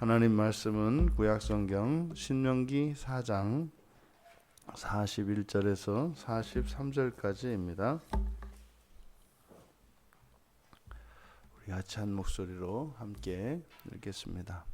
하나님 말씀은 구약 성경 신명기 4장 41절에서 43절까지입니다. 우리 같이 한 목소리로 함께 읽겠습니다.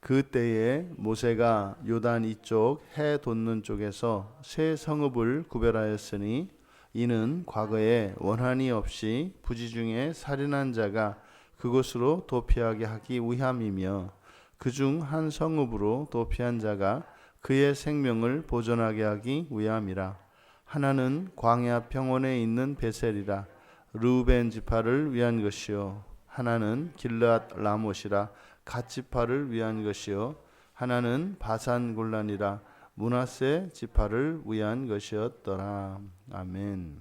그때에 모세가 요단 이쪽 해 돋는 쪽에서 세 성읍을 구별하였으니 이는 과거에 원한이 없이 부지 중에 살인한 자가 그곳으로 도피하게 하기 위함이며 그중 한 성읍으로 도피한 자가 그의 생명을 보존하게 하기 위함이라. 하나는 광야 평원에 있는 베셀이라. 르우벤 지파를 위한 것이요. 하나는 길르앗 라못이라. 갓 지파를 위한 것이요. 하나는 바산 골란이라. 문하세 지파를 위한 것이었더라. 아멘.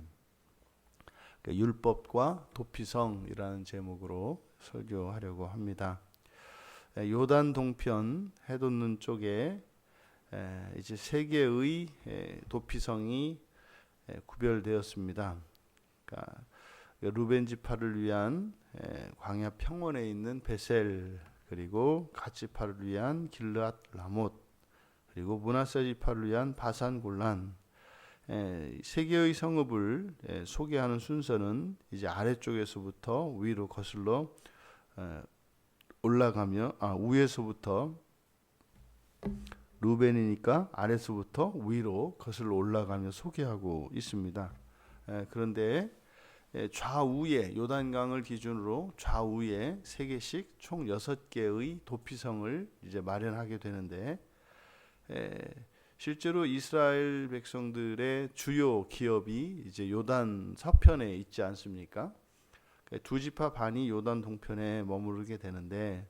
그러니까 율법과 도피성이라는 제목으로 설교하려고 합니다. 에, 요단 동편 해돋는 쪽에 에, 이제 세 개의 에, 도피성이 에, 구별되었습니다. 그러니까 루벤 지파를 위한 에, 광야 평원에 있는 베셀 그리고 갓 지파를 위한 길르앗 라못 그리고 문하세 지파를 위한 바산 골란 에, 세 개의 성읍을 에, 소개하는 순서는 이제 아래쪽에서부터 위로 거슬러 에, 올라가며 아 위에서부터 루벤이니까 아래서부터 위로 거슬러 올라가며 소개하고 있습니다. 에, 그런데 에, 좌우에 요단강을 기준으로 좌우에 세 개씩 총 여섯 개의 도피성을 이제 마련하게 되는데 에, 실제로 이스라엘 백성들의 주요 기업이 이제 요단 서편에 있지 않습니까? 그러니까 두 지파 반이 요단 동편에 머무르게 되는데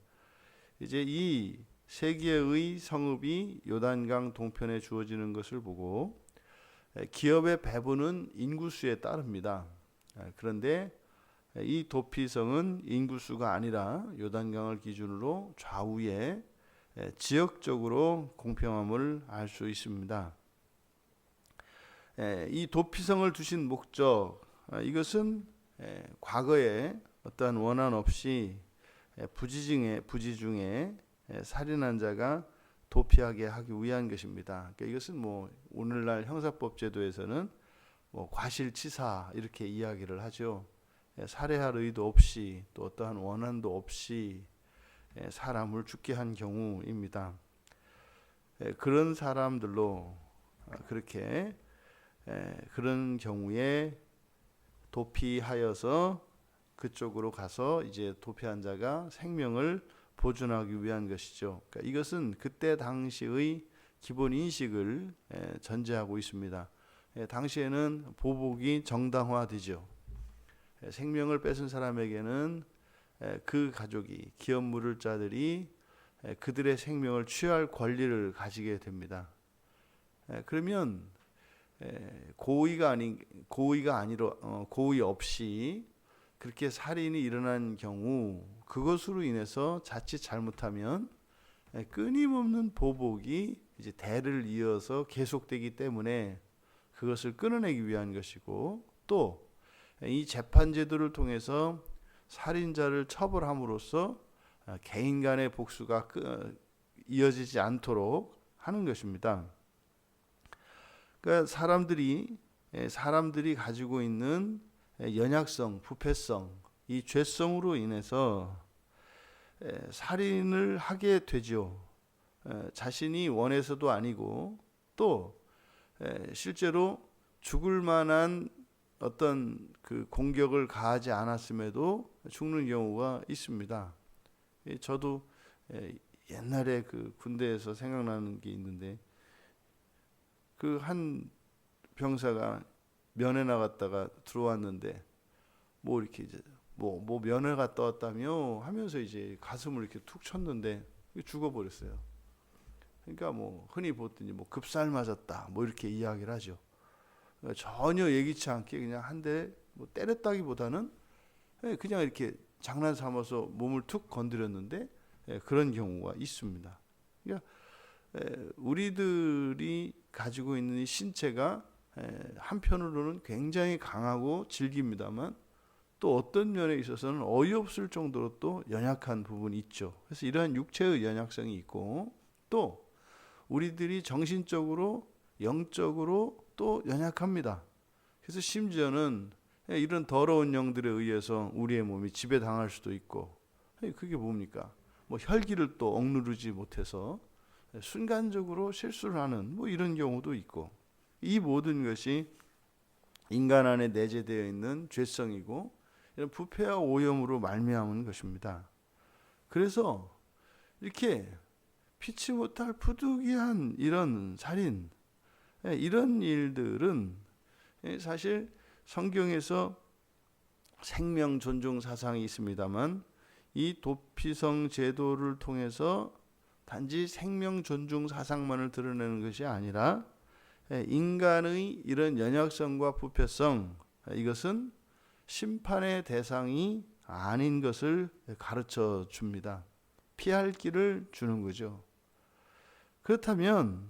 이제 이세 개의 성읍이 요단강 동편에 주어지는 것을 보고 에, 기업의 배분은 인구수에 따릅니다. 아, 그런데 이 도피성은 인구수가 아니라 요단강을 기준으로 좌우에 에, 지역적으로 공평함을 알 수 있습니다. 에, 이 도피성을 두신 목적 아, 이것은 에, 과거에 어떠한 원한 없이 에, 부지 중에 부지 중에 에, 살인한 자가 도피하게 하기 위한 것입니다. 그러니까 이것은 뭐 오늘날 형사법 제도에서는 뭐 과실치사 이렇게 이야기를 하죠. 에, 살해할 의도 없이 또 어떠한 원한도 없이 에, 사람을 죽게 한 경우입니다. 에, 그런 사람들로 아, 그렇게 에, 그런 경우에 도피하여서 그쪽으로 가서 이제 도피한 자가 생명을 보존하기 위한 것이죠. 그러니까 이것은 그때 당시의 기본 인식을 에, 전제하고 있습니다. 에, 당시에는 보복이 정당화되죠. 에, 생명을 뺏은 사람에게는 에, 그 가족이 기업 물을 자들이 에, 그들의 생명을 취할 권리를 가지게 됩니다. 에, 그러면 에, 고의가 아닌 고의가 아니로 어, 고의 없이 그렇게 살인이 일어난 경우 그것으로 인해서 자칫 잘못하면 에, 끊임없는 보복이 이제 대를 이어서 계속되기 때문에 그것을 끊어내기 위한 것이고 또 이 재판 제도를 통해서 살인자를 처벌함으로써 아, 개인 간의 복수가 끄- 이어지지 않도록 하는 것입니다. 그러니까 사람들이 예, 사람들이 가지고 있는 예, 연약성, 부패성, 이 죄성으로 인해서 예, 살인을 하게 되죠. 예, 자신이 원해서도 아니고 또 예, 실제로 죽을 만한 어떤 그 공격을 가하지 않았음에도 죽는 경우가 있습니다. 예, 저도 예, 옛날에 그 군대에서 생각나는 게 있는데 그 한 병사가 면회 나갔다가 들어왔는데 뭐 이렇게 이제 뭐뭐 면회 갔다 왔다며 하면서 이제 가슴을 이렇게 툭 쳤는데 죽어버렸어요. 그러니까 뭐 흔히 보더니 뭐 급살 맞았다 뭐 이렇게 이야기를 하죠. 그러니까 전혀 예기치 않게 그냥 한 대 뭐 때렸다기보다는 예, 그냥 이렇게 장난 삼아서 몸을 툭 건드렸는데 예, 그런 경우가 있습니다. 그러니까 에, 우리들이 가지고 있는 이 신체가 에, 한편으로는 굉장히 강하고 질깁니다만 또 어떤 면에 있어서는 어이없을 정도로 또 연약한 부분이 있죠. 그래서 이러한 육체의 연약성이 있고 또 우리들이 정신적으로 영적으로 또 연약합니다. 그래서 심지어는 이런 더러운 영들에 의해서 우리의 몸이 지배당할 수도 있고 그게 뭡니까? 뭐 혈기를 또 억누르지 못해서 순간적으로 실수를 하는 뭐 이런 경우도 있고 이 모든 것이 인간 안에 내재되어 있는 죄성이고 이런 부패와 오염으로 말미암은 것입니다. 그래서 이렇게 피치 못할 부득이한 이런 살인 예, 이런 일들은 예, 사실 성경에서 생명 존중 사상이 있습니다만 이 도피성 제도를 통해서 단지 생명 존중 사상만을 드러내는 것이 아니라 예, 인간의 이런 연약성과 부패성 이것은 심판의 대상이 아닌 것을 가르쳐 줍니다. 피할 길을 주는 거죠. 그렇다면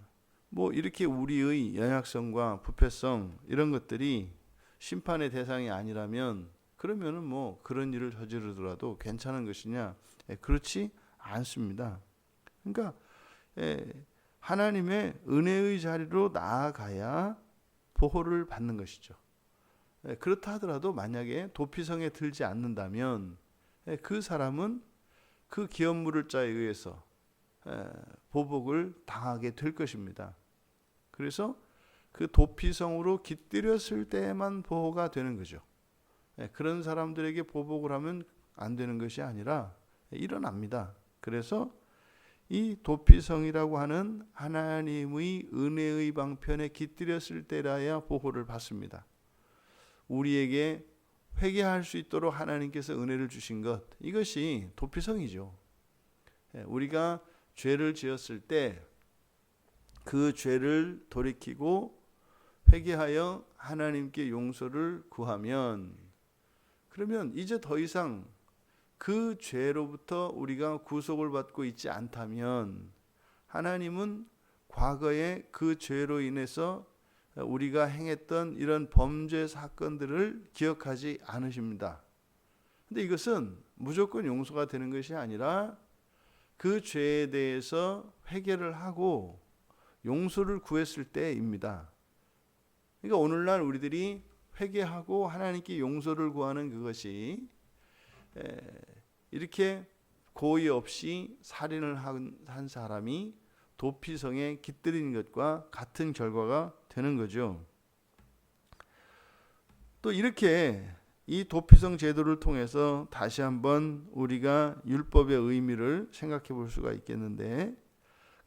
뭐 이렇게 우리의 연약성과 부패성 이런 것들이 심판의 대상이 아니라면 그러면은 뭐 그런 일을 저지르더라도 괜찮은 것이냐? 예, 그렇지 않습니다. 그러니까 예, 하나님의 은혜의 자리로 나아가야 보호를 받는 것이죠. 예, 그렇다 하더라도 만약에 도피성에 들지 않는다면 예, 그 사람은 그 기업물을 자에 의해서 예, 보복을 당하게 될 것입니다. 그래서 그 도피성으로 깃들였을 때만 보호가 되는 거죠. 그런 사람들에게 보복을 하면 안 되는 것이 아니라 일어납니다. 그래서 이 도피성이라고 하는 하나님의 은혜의 방편에 깃들였을 때라야 보호를 받습니다. 우리에게 회개할 수 있도록 하나님께서 은혜를 주신 것 이것이 도피성이죠. 예, 우리가 죄를 지었을 때 그 죄를 돌이키고 회개하여 하나님께 용서를 구하면 그러면 이제 더 이상 그 죄로부터 우리가 구속을 받고 있지 않다면 하나님은 과거에 그 죄로 인해서 우리가 행했던 이런 범죄 사건들을 기억하지 않으십니다. 근데 이것은 무조건 용서가 되는 것이 아니라 그 죄에 대해서 회개를 하고 용서를 구했을 때입니다. 그러니까 오늘날 우리들이 회개하고 하나님께 용서를 구하는 그것이 이렇게 고의 없이 살인을 한, 한 사람이 도피성에 깃들인 것과 같은 결과가 되는 거죠. 또 이렇게 이 도피성 제도를 통해서 다시 한번 우리가 율법의 의미를 생각해 볼 수가 있겠는데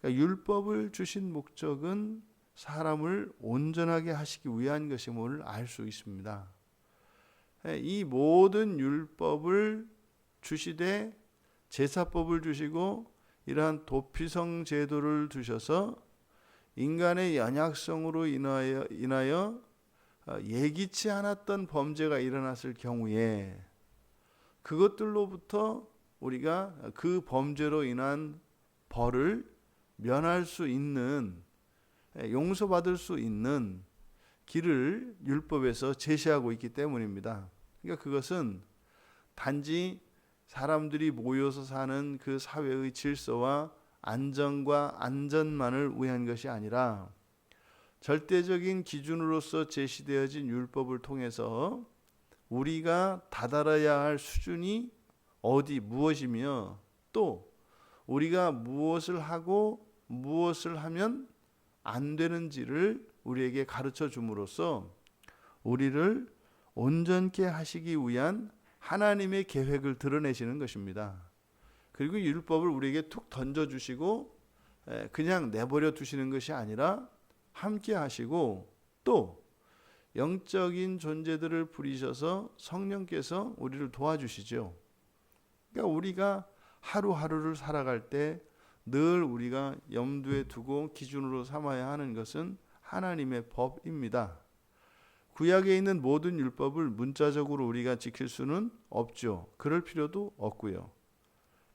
그러니까 율법을 주신 목적은 사람을 온전하게 하시기 위한 것임을 알 수 있습니다. 이 모든 율법을 주시되 제사법을 주시고 이러한 도피성 제도를 두셔서 인간의 연약성으로 인하여, 인하여 어, 예기치 않았던 범죄가 일어났을 경우에 그것들로부터 우리가 그 범죄로 인한 벌을 면할 수 있는 예, 용서받을 수 있는 길을 율법에서 제시하고 있기 때문입니다. 그러니까 그것은 단지 사람들이 모여서 사는 그 사회의 질서와 안정과 안전만을 위한 것이 아니라 절대적인 기준으로서 제시되어진 율법을 통해서 우리가 다다라야 할 수준이 어디 무엇이며 또 우리가 무엇을 하고 무엇을 하면 안 되는지를 우리에게 가르쳐 줌으로써 우리를 온전케 하시기 위한 하나님의 계획을 드러내시는 것입니다. 그리고 율법을 우리에게 툭 던져 주시고 그냥 내버려 두시는 것이 아니라 함께 하시고 또 영적인 존재들을 부리셔서 성령께서 우리를 도와주시죠. 그러니까 우리가 하루하루를 살아갈 때 늘 우리가 염두에 두고 기준으로 삼아야 하는 것은 하나님의 법입니다. 구약에 있는 모든 율법을 문자적으로 우리가 지킬 수는 없죠. 그럴 필요도 없고요.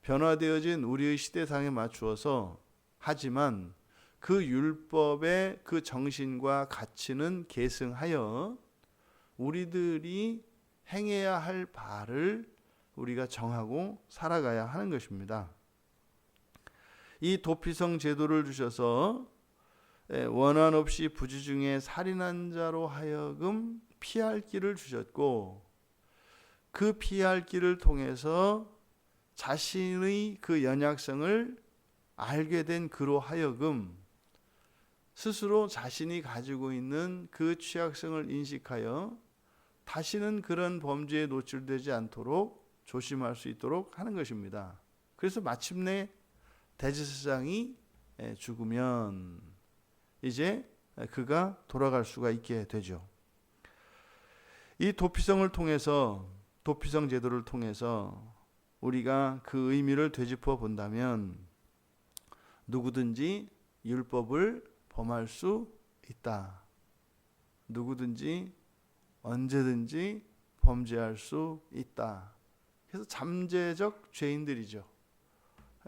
변화되어진 우리의 시대상에 맞추어서 하지만 그 율법의 그 정신과 가치는 계승하여 우리들이 행해야 할 바를 우리가 정하고 살아가야 하는 것입니다. 이 도피성 제도를 주셔서 예, 원한 없이 부지 중에 살인한 자로 하여금 피할 길을 주셨고 그 피할 길을 통해서 자신의 그 연약성을 알게 된 그로 하여금 스스로 자신이 가지고 있는 그 취약성을 인식하여 다시는 그런 범죄에 노출되지 않도록 조심할 수 있도록 하는 것입니다. 그래서 마침내 대제사장이 예, 죽으면 이제 그가 돌아갈 수가 있게 되죠. 이 도피성을 통해서 도피성 제도를 통해서 우리가 그 의미를 되짚어 본다면 누구든지 율법을 범할 수 있다. 누구든지 언제든지 범죄할 수 있다. 그래서 잠재적 죄인들이죠.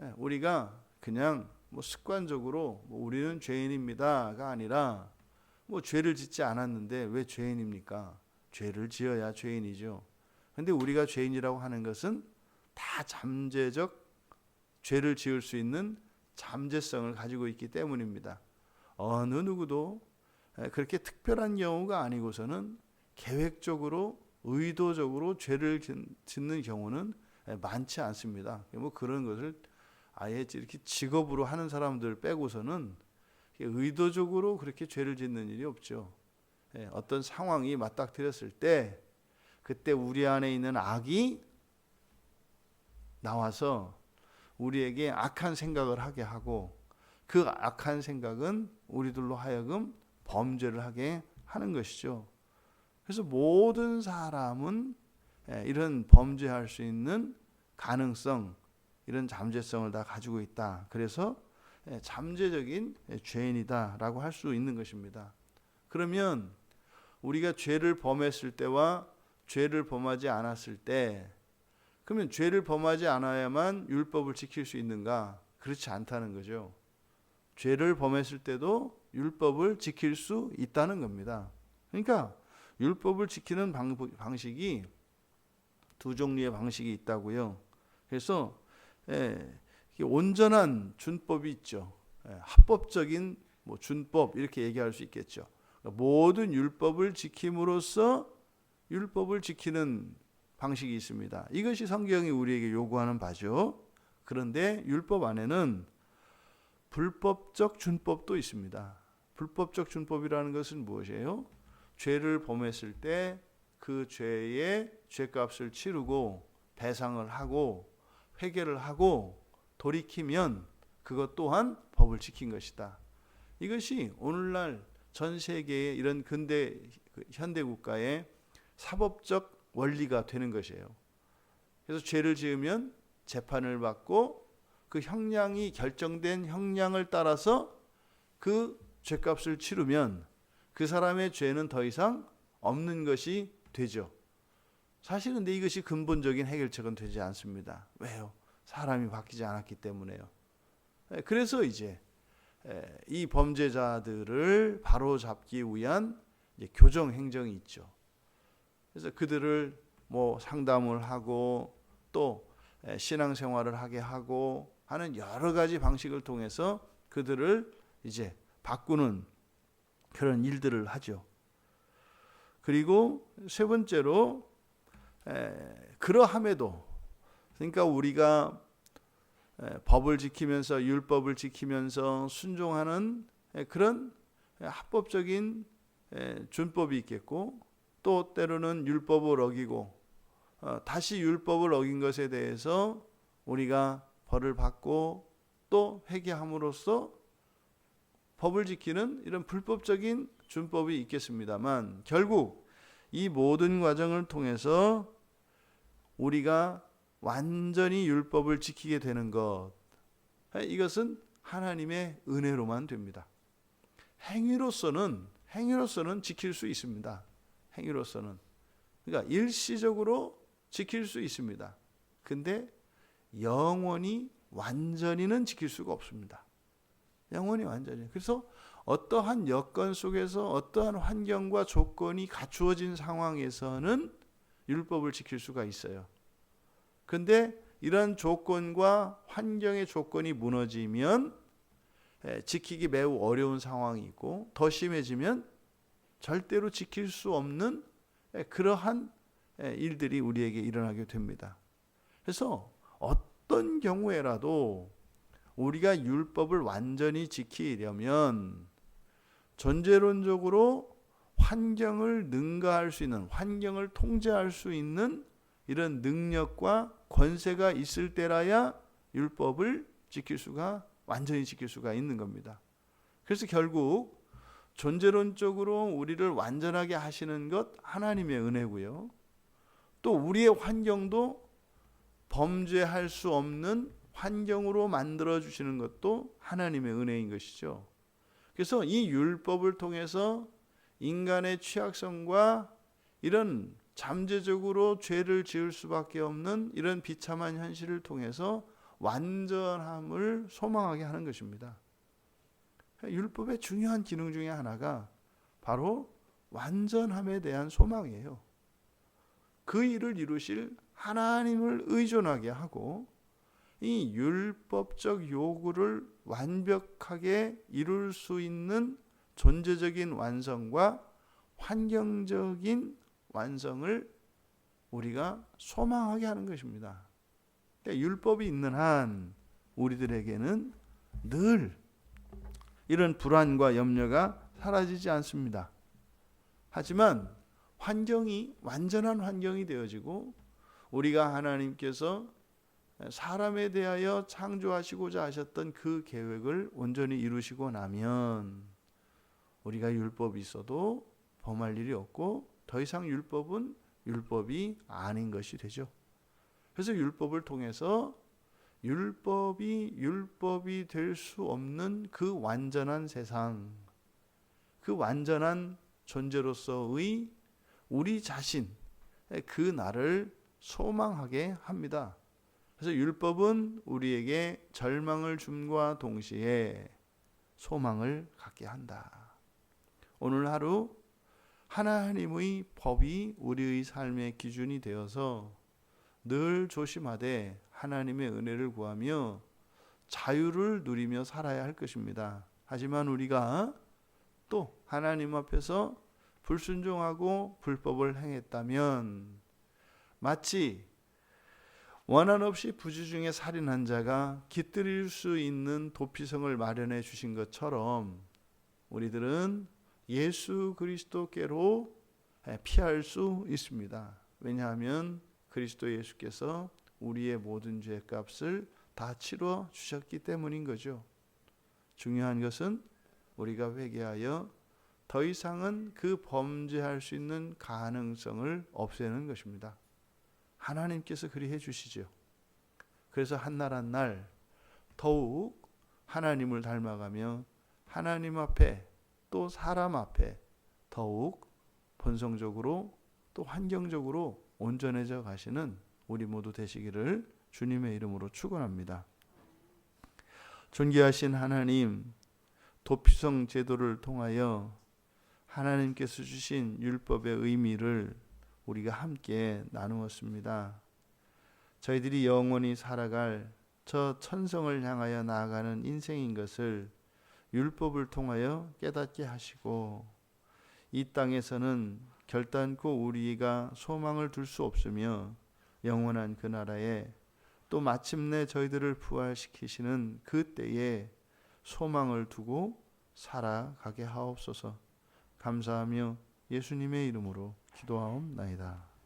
예, 우리가 그냥 뭐 습관적으로 뭐 우리는 죄인입니다가 아니라 뭐 죄를 짓지 않았는데 왜 죄인입니까? 죄를 지어야 죄인이죠. 근데 우리가 죄인이라고 하는 것은 다 잠재적 죄를 지을 수 있는 잠재성을 가지고 있기 때문입니다. 어느 누구도 그렇게 특별한 경우가 아니고서는 계획적으로 의도적으로 죄를 짓는 경우는 많지 않습니다. 뭐 그런 것을 아예 이렇게 직업으로 하는 사람들 빼고서는 의도적으로 그렇게 죄를 짓는 일이 없죠. 예, 어떤 상황이 맞닥뜨렸을 때 그때 우리 안에 있는 악이 나와서 우리에게 악한 생각을 하게 하고 그 악한 생각은 우리들로 하여금 범죄를 하게 하는 것이죠. 그래서 모든 사람은 예, 이런 범죄할 수 있는 가능성, 이런 잠재성을 다 가지고 있다. 그래서 예, 잠재적인 죄인이다라고 할 수 있는 것입니다. 그러면 우리가 죄를 범했을 때와 죄를 범하지 않았을 때 그러면 죄를 범하지 않아야만 율법을 지킬 수 있는가? 그렇지 않다는 거죠. 죄를 범했을 때도 율법을 지킬 수 있다는 겁니다. 그러니까 율법을 지키는 방, 방식이 두 종류의 방식이 있다고요. 그래서 예, 온전한 준법이 있죠. 예, 합법적인 뭐 준법 이렇게 얘기할 수 있겠죠. 그러니까 모든 율법을 지킴으로써 율법을 지키는 방식이 있습니다. 이것이 성경이 우리에게 요구하는 바죠. 그런데 율법 안에는 불법적 준법도 있습니다. 불법적 준법이라는 것은 무엇이에요? 죄를 범했을 때 그 죄의 죄값을 치르고 배상을 하고 회개를 하고 돌이키면 그것 또한 법을 지킨 것이다. 이것이 오늘날 전 세계의 이런 근대 그 현대 국가의 사법적 원리가 되는 것이에요. 그래서 죄를 지으면 재판을 받고 그 형량이 결정된 형량을 따라서 그 죄값을 치르면 그 사람의 죄는 더 이상 없는 것이 되죠. 사실 근데 이것이 근본적인 해결책은 되지 않습니다. 왜요? 사람이 바뀌지 않았기 때문에요. 예, 그래서 이제 예, 이 범죄자들을 바로 잡기 위한 교정 행정이 있죠. 그래서 그들을 뭐 상담을 하고 또 예, 신앙생활을 하게 하고 하는 여러 가지 방식을 통해서 그들을 이제 바꾸는 그런 일들을 하죠. 그리고 세 번째로 에, 그러함에도 그러니까 우리가 에, 법을 지키면서 율법을 지키면서 순종하는 에, 그런 합법적인 에, 준법이 있겠고 또 때로는 율법을 어기고 어, 다시 율법을 어긴 것에 대해서 우리가 벌을 받고 또 회개함으로써 법을 지키는 이런 불법적인 준법이 있겠습니다만 결국 이 모든 과정을 통해서 우리가 완전히 율법을 지키게 되는 것 이것은 하나님의 은혜로만 됩니다. 행위로서는 행위로서는 지킬 수 있습니다. 행위로서는 그러니까 일시적으로 지킬 수 있습니다. 근데 영원히 완전히는 지킬 수가 없습니다. 영원히 완전히. 그래서 어떠한 여건 속에서 어떠한 환경과 조건이 갖추어진 상황에서는 율법을 지킬 수가 있어요. 근데 이런 조건과 환경의 조건이 무너지면 에, 지키기 매우 어려운 상황이 있고 더 심해지면 절대로 지킬 수 없는 에, 그러한 에, 일들이 우리에게 일어나게 됩니다. 그래서 어떤 경우에라도 우리가 율법을 완전히 지키려면 전제론적으로 환경을 능가할 수 있는 환경을 통제할 수 있는 이런 능력과 권세가 있을 때라야 율법을 지킬 수가 완전히 지킬 수가 있는 겁니다. 그래서 결국 존재론적으로 우리를 완전하게 하시는 것 하나님의 은혜고요. 또 우리의 환경도 범죄할 수 없는 환경으로 만들어 주시는 것도 하나님의 은혜인 것이죠. 그래서 이 율법을 통해서 인간의 취약성과 이런 잠재적으로 죄를 지을 수밖에 없는 이런 비참한 현실을 통해서 완전함을 소망하게 하는 것입니다. 율법의 중요한 기능 중에 하나가 바로 완전함에 대한 소망이에요. 그 일을 이루실 하나님을 의존하게 하고 이 율법적 요구를 완벽하게 이룰 수 있는 존재적인 완성과 환경적인 완성을 우리가 소망하게 하는 것입니다. 그러니까 율법이 있는 한 우리들에게는 늘 이런 불안과 염려가 사라지지 않습니다. 하지만 환경이 완전한 환경이 되어지고 우리가 하나님께서 사람에 대하여 창조하시고자 하셨던 그 계획을 온전히 이루시고 나면 우리가 율법이 있어도 범할 일이 없고 더 이상 율법은 율법이 아닌 것이 되죠. 그래서 율법을 통해서 율법이 율법이 될 수 없는 그 완전한 세상, 그 완전한 존재로서의 우리 자신, 그 나를 소망하게 합니다. 그래서 율법은 우리에게 절망을 줌과 동시에 소망을 갖게 한다. 오늘 하루 하나님의 법이 우리의 삶의 기준이 되어서 늘 조심하되 하나님의 은혜를 구하며 자유를 누리며 살아야 할 것입니다. 하지만 우리가 또 하나님 앞에서 불순종하고 불법을 행했다면 마치 원한 없이 부주중에 살인한 자가 깃들일 수 있는 도피성을 마련해 주신 것처럼 우리들은 예수 그리스도께로 피할 수 있습니다. 왜냐하면 그리스도 예수께서 우리의 모든 죄값을 다 치러 주셨기 때문인 거죠. 중요한 것은 우리가 회개하여 더 이상은 그 범죄할 수 있는 가능성을 없애는 것입니다. 하나님께서 그리 해 주시죠. 그래서 한날 한 날 더욱 하나님을 닮아가며 하나님 앞에 또 사람 앞에 더욱 본성적으로 또 환경적으로 온전해져 가시는 우리 모두 되시기를 주님의 이름으로 축원합니다. 존귀하신 하나님 도피성 제도를 통하여 하나님께서 주신 율법의 의미를 우리가 함께 나누었습니다. 저희들이 영원히 살아갈 저 천성을 향하여 나아가는 인생인 것을 율법을 통하여 깨닫게 하시고 이 땅에서는 결단코 우리가 소망을 둘 수 없으며 영원한 그 나라에 또 마침내 저희들을 부활시키시는 그 때에 소망을 두고 살아가게 하옵소서. 감사하며 예수님의 이름으로 기도하옵나이다.